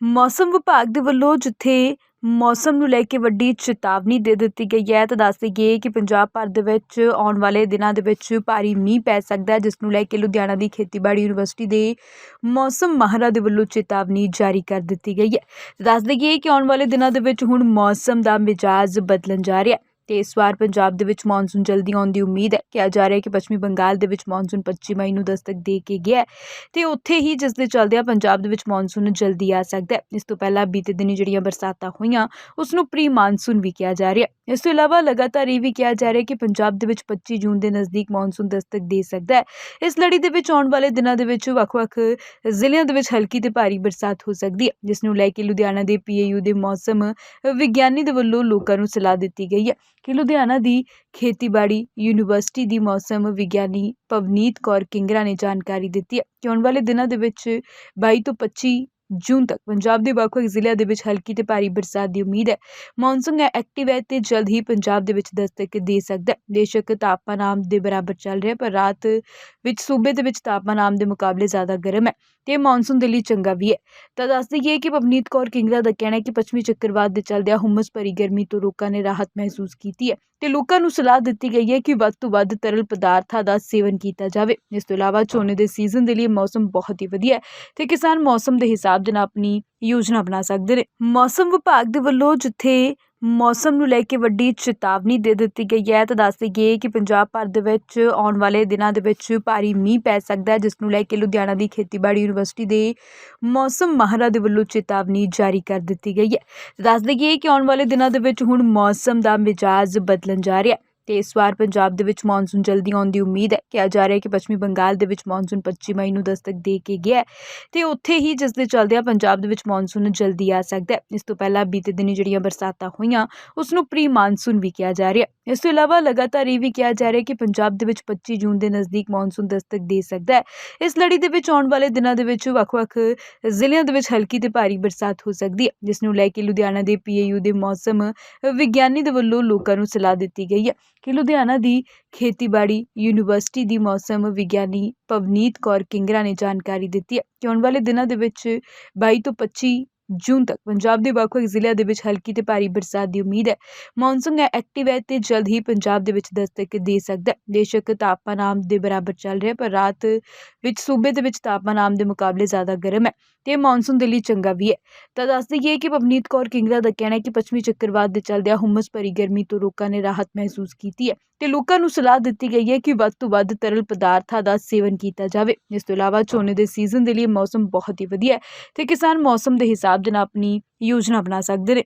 ਮੌਸਮ ਵਿਭਾਗ ਦੇ ਵੱਲੋਂ ਜਿੱਥੇ ਮੌਸਮ ਨੂੰ ਲੈ ਕੇ ਵੱਡੀ ਚੇਤਾਵਨੀ ਦੇ ਦਿੱਤੀ ਗਈ ਹੈ, ਤਾਂ ਦੱਸ ਦੇਈਏ ਕਿ ਪੰਜਾਬ ਭਰ ਦੇ ਵਿੱਚ ਆਉਣ ਵਾਲੇ ਦਿਨਾਂ ਦੇ ਵਿੱਚ ਭਾਰੀ ਮੀਂਹ ਪੈ ਸਕਦਾ ਹੈ, ਜਿਸ ਨੂੰ ਲੈ ਕੇ ਲੁਧਿਆਣਾ ਦੀ ਖੇਤੀਬਾੜੀ ਯੂਨੀਵਰਸਿਟੀ ਦੇ ਮੌਸਮ ਮਾਹਰਾਂ ਦੇ ਵੱਲੋਂ ਚੇਤਾਵਨੀ ਜਾਰੀ ਕਰ ਦਿੱਤੀ ਗਈ ਹੈ। ਦੱਸ ਦੇਈਏ ਕਿ ਆਉਣ ਵਾਲੇ ਦਿਨਾਂ ਦੇ ਵਿੱਚ ਹੁਣ ਮੌਸਮ ਦਾ ਮਿਜਾਜ਼ ਬਦਲਣ ਜਾ ਰਿਹਾ ਹੈ। ਤੇ ਇਸ ਵਾਰ ਪੰਜਾਬ ਦੇ ਵਿੱਚ ਮੌਨਸੂਨ ਜਲਦੀ ਆਉਣ ਦੀ ਉਮੀਦ ਹੈ। ਕਿਹਾ ਜਾ ਰਿਹਾ ਹੈ ਕਿ ਪੱਛਮੀ ਬੰਗਾਲ ਦੇ ਵਿੱਚ ਮੌਨਸੂਨ 25 ਮਈ ਨੂੰ ਦਸਤਕ ਦੇ ਕੇ ਗਿਆ ਹੈ ਤੇ ਉੱਥੇ ਹੀ ਜਿਸ ਦੇ ਚੱਲਦਿਆਂ ਪੰਜਾਬ ਦੇ ਵਿੱਚ ਮੌਨਸੂਨ ਜਲਦੀ ਆ ਸਕਦਾ ਹੈ। ਇਸ ਤੋਂ ਪਹਿਲਾਂ ਬੀਤੇ ਦਿਨੀ ਜਿਹੜੀਆਂ ਬਰਸਾਤਾਂ ਹੋਈਆਂ ਉਸ ਨੂੰ ਪ੍ਰੀ ਮਾਨਸੂਨ ਵੀ ਕਿਹਾ ਜਾ ਰਿਹਾ ਇਸ ਤੋਂ ਇਲਾਵਾ ਲਗਾਤਾਰ ਇਹ ਵੀ ਕਿਹਾ ਜਾ ਰਿਹਾ ਕਿ ਪੰਜਾਬ ਦੇ ਵਿੱਚ 25 ਜੂਨ ਦੇ ਨਜ਼ਦੀਕ ਮੌਨਸੂਨ ਦਸਤਕ ਦੇ ਸਕਦਾ ਹੈ। ਇਸ ਲੜੀ ਦੇ ਵਿੱਚ ਆਉਣ ਵਾਲੇ ਦਿਨਾਂ ਦੇ ਵਿੱਚ ਵੱਖ-ਵੱਖ ਜ਼ਿਲ੍ਹਿਆਂ ਦੇ ਵਿੱਚ ਹਲਕੀ ਤੇ ਭਾਰੀ ਬਰਸਾਤ ਹੋ ਸਕਦੀ ਹੈ, ਜਿਸ ਨੂੰ ਲੈ ਕੇ ਲੁਧਿਆਣਾ ਦੇ ਪੀਏਯੂ ਦੇ ਮੌਸਮ ਵਿਗਿਆਨੀ ਦੇ ਵੱਲੋਂ ਲੋਕਾਂ ਨੂੰ ਸਲਾਹ ਦਿੱਤੀ ਗਈ ਹੈ ਕਿ ਲੁਧਿਆਣਾ ਦੀ ਖੇਤੀਬਾੜੀ ਯੂਨੀਵਰਸਿਟੀ ਦੀ ਮੌਸਮ ਵਿਗਿਆਨੀ ਪਵਨੀਤ ਕੌਰ ਕਿੰਗਰਾ ਨੇ ਜਾਣਕਾਰੀ ਦਿੱਤੀ ਹੈ ਕਿ ਆਉਣ ਵਾਲੇ ਦਿਨਾਂ ਦੇ ਵਿੱਚ 22 ਤੋਂ 25 ਜੂਨ ਤੱਕ। ਪੰਜਾਬ ਦੇ ਵੱਖ-ਵੱਖ ਜ਼ਿਲ੍ਹਿਆਂ ਦੇ ਵਿੱਚ ਹਲਕੀ ਤੇ ਭਾਰੀ ਬਰਸਾਤ ਦੀ ਉਮੀਦ ਹੈ। ਮੌਨਸੂਨ ਐਕਟਿਵ ਹੈ ਤੇ ਜਲਦ ਹੀ ਪੰਜਾਬ ਦੇ ਵਿੱਚ ਦਸਤਕ ਦੇ ਸਕਦਾ ਹੈ। ਬੇਸ਼ੱਕ ਤਾਪਮਾਨ ਆਮ ਦੇ ਬਰਾਬਰ ਚੱਲ ਰਿਹਾ, ਪਰ ਰਾਤ ਵਿੱਚ ਸੂਬੇ ਦੇ ਵਿੱਚ ਤਾਪਮਾਨ ਆਮ ਦੇ ਮੁਕਾਬਲੇ ਜ਼ਿਆਦਾ ਗਰਮ ਹੈ ਤੇ ਮੌਨਸੂਨ ਦੇ ਲਈ ਚੰਗਾ ਵੀ ਹੈ। ਤਾਂ ਦੱਸ ਦਈਏ ਕਿ ਪਵਨੀਤ ਕੌਰ ਕਿੰਗਰਾ ਦਾ ਕਹਿਣਾ ਹੈ ਕਿ ਪੱਛਮੀ ਚੱਕਰਵਾਤ ਦੇ ਚੱਲਦਿਆਂ ਹੁਮਸ ਭਰੀ ਗਰਮੀ ਤੋਂ ਲੋਕਾਂ ਨੇ ਰਾਹਤ ਮਹਿਸੂਸ ਕੀਤੀ ਹੈ ਤੇ ਲੋਕਾਂ ਨੂੰ ਸਲਾਹ ਦਿੱਤੀ ਗਈ ਹੈ ਕਿ ਵੱਧ ਤੋਂ ਵੱਧ ਤਰਲ ਪਦਾਰਥਾਂ ਦਾ ਸੇਵਨ ਕੀਤਾ ਜਾਵੇ। ਇਸ ਤੋਂ ਇਲਾਵਾ ਝੋਨੇ ਦੇ ਸੀਜ਼ਨ ਦੇ ਲਈ ਮੌਸਮ ਬਹੁਤ ਹੀ ਵਧੀਆ ਹੈ ਤੇ ਕਿਸਾਨ ਮੌਸਮ ਦੇ ਹਿਸਾਬ ਦੇ ਨਾਲ ਆਪਣੀ ਯੋਜਨਾ ਬਣਾ ਸਕਦੇ ਨੇ। ਮੌਸਮ ਵਿਭਾਗ ਦੇ ਵੱਲੋਂ ਜਿੱਥੇ ਮੌਸਮ ਨੂੰ ਲੈ ਕੇ ਵੱਡੀ ਚੇਤਾਵਨੀ ਦੇ ਦਿੱਤੀ ਗਈ ਹੈ, ਤਾਂ ਦੱਸ ਦੇਈਏ ਕਿ ਪੰਜਾਬ ਭਰ ਦੇ ਵਿੱਚ ਆਉਣ ਵਾਲੇ ਦਿਨਾਂ ਦੇ ਵਿੱਚ ਭਾਰੀ ਮੀਂਹ ਪੈ ਸਕਦਾ ਹੈ, ਜਿਸ ਨੂੰ ਲੈ ਕੇ ਲੁਧਿਆਣਾ ਦੀ ਖੇਤੀਬਾੜੀ ਯੂਨੀਵਰਸਿਟੀ ਦੇ ਮੌਸਮ ਮਾਹਰਾਂ ਦੇ ਵੱਲੋਂ ਚੇਤਾਵਨੀ ਜਾਰੀ ਕਰ ਦਿੱਤੀ ਗਈ ਹੈ। ਦੱਸ ਦੇਈਏ ਕਿ ਆਉਣ ਵਾਲੇ ਦਿਨਾਂ ਦੇ ਵਿੱਚ ਹੁਣ ਮੌਸਮ ਦਾ ਮਿਜਾਜ਼ ਬਦਲਣ ਜਾ ਰਿਹਾ ਹੈ। ਤੇ ਇਸ ਵਾਰ ਪੰਜਾਬ ਦੇ ਵਿੱਚ ਮੌਨਸੂਨ ਜਲਦੀ ਆਉਣ ਦੀ ਉਮੀਦ ਹੈ। ਕਿਹਾ ਜਾ ਰਿਹਾ ਹੈ ਕਿ ਪੱਛਮੀ ਬੰਗਾਲ ਦੇ ਵਿੱਚ ਮੌਨਸੂਨ 25 ਮਈ ਨੂੰ ਦਸਤਕ ਦੇ ਕੇ ਗਿਆ ਹੈ ਤੇ ਉੱਥੇ ਹੀ ਜਿਸ ਦੇ ਚੱਲਦਿਆਂ ਪੰਜਾਬ ਦੇ ਵਿੱਚ ਮੌਨਸੂਨ ਜਲਦੀ ਆ ਸਕਦਾ ਹੈ। ਇਸ ਤੋਂ ਪਹਿਲਾਂ ਬੀਤੇ ਦਿਨੀ ਜਿਹੜੀਆਂ ਬਰਸਾਤਾਂ ਹੋਈਆਂ ਉਸ ਨੂੰ ਪ੍ਰੀ ਮਾਨਸੂਨ ਵੀ ਕਿਹਾ ਜਾ ਰਿਹਾ ਹੈ। ਇਸ ਤੋਂ ਇਲਾਵਾ ਲਗਾਤਾਰ ਇਹ ਵੀ ਕਿਹਾ ਜਾ ਰਿਹਾ ਹੈ ਕਿ ਪੰਜਾਬ ਦੇ ਵਿੱਚ 25 ਜੂਨ ਦੇ ਨਜ਼ਦੀਕ ਮੌਨਸੂਨ ਦਸਤਕ ਦੇ ਸਕਦਾ ਹੈ। ਇਸ ਲੜੀ ਦੇ ਵਿੱਚ ਆਉਣ ਵਾਲੇ ਦਿਨਾਂ ਦੇ ਵਿੱਚ ਵੱਖ-ਵੱਖ ਜ਼ਿਲ੍ਹਿਆਂ ਦੇ ਵਿੱਚ ਹਲਕੀ ਤੇ ਭਾਰੀ ਬਰਸਾਤ ਹੋ ਸਕਦੀ ਹੈ, ਜਿਸ ਨੂੰ ਲੈ ਕੇ ਲੁਧਿਆਣਾ ਦੇ ਪੀਏਯੂ ਦੇ ਮੌਸਮ ਵਿਗਿਆਨੀ ਦੇ ਵੱਲੋਂ ਲੋਕਾਂ ਨੂੰ ਸਲਾਹ ਦਿੱਤੀ ਗਈ ਹੈ। ਕਿ ਲੁਧਿਆਣਾ ਦੀ ਖੇਤੀਬਾੜੀ ਯੂਨੀਵਰਸਿਟੀ ਦੀ ਮੌਸਮ ਵਿਗਿਆਨੀ ਪਵਨੀਤ ਕੌਰ ਕਿੰਗਰਾ ਨੇ ਜਾਣਕਾਰੀ ਦਿੱਤੀ ਹੈ ਕਿ ਆਉਣ ਵਾਲੇ ਦਿਨਾਂ ਦੇ ਵਿੱਚ 22 ਤੋਂ 25 ਜੂਨ ਤੱਕ ਪੰਜਾਬ ਦੇ ਵੱਖ-ਵੱਖ ਜ਼ਿਲ੍ਹਿਆਂ ਦੇ ਵਿੱਚ ਹਲਕੀ ਤੇ ਭਾਰੀ ਬਰਸਾਤ ਦੀ ਉਮੀਦ ਹੈ। ਮੌਨਸੂਨ ਐਕਟਿਵ ਹੈ ਤੇ ਜਲਦ ਹੀ ਪੰਜਾਬ ਦੇ ਵਿੱਚ ਦਸਤਕ ਦੇ ਸਕਦਾ ਹੈ। ਬੇਸ਼ੱਕ ਤਾਪਮਾਨ ਆਮ ਦੇ ਬਰਾਬਰ ਚੱਲ ਰਿਹਾ ਪਰ ਰਾਤ ਵਿੱਚ ਸੂਬੇ ਦੇ ਵਿੱਚ ਤਾਪਮਾਨ ਆਮ ਦੇ ਮੁਕਾਬਲੇ ਜ਼ਿਆਦਾ ਗਰਮ ਹੈ। ਕਿ ਮੌਨਸੂਨ ਦੇ ਲਈ ਚੰਗਾ ਵੀ ਹੈ। ਤਾਂ ਦੱਸ ਦਈਏ ਕਿ ਪਵਨੀਤ ਕੌਰ ਕਿੰਗਰਾ ਦਾ ਕਹਿਣਾ ਹੈ ਕਿ ਪੱਛਮੀ ਚੱਕਰਵਾਤ ਦੇ ਚੱਲਦਿਆਂ ਹੁਮਸ ਭਰੀ ਗਰਮੀ ਤੋਂ ਲੋਕਾਂ ਨੇ ਰਾਹਤ ਮਹਿਸੂਸ ਕੀਤੀ ਹੈ ਤੇ ਲੋਕਾਂ ਨੂੰ ਸਲਾਹ ਦਿੱਤੀ ਗਈ ਹੈ ਕਿ ਵੱਧ ਤੋਂ ਵੱਧ ਤਰਲ ਪਦਾਰਥਾਂ ਦਾ ਸੇਵਨ ਕੀਤਾ ਜਾਵੇ। ਇਸ ਤੋਂ ਇਲਾਵਾ ਝੋਨੇ ਦੇ ਸੀਜ਼ਨ ਦੇ ਲਈ ਮੌਸਮ ਬਹੁਤ ਹੀ ਵਧੀਆ ਹੈ ਤੇ ਕਿਸਾਨ ਮੌਸਮ ਦੇ ਹਿਸਾਬ ਦੇ ਨਾਲ ਆਪਣੀ ਯੋਜਨਾ ਬਣਾ ਸਕਦੇ ਨੇ।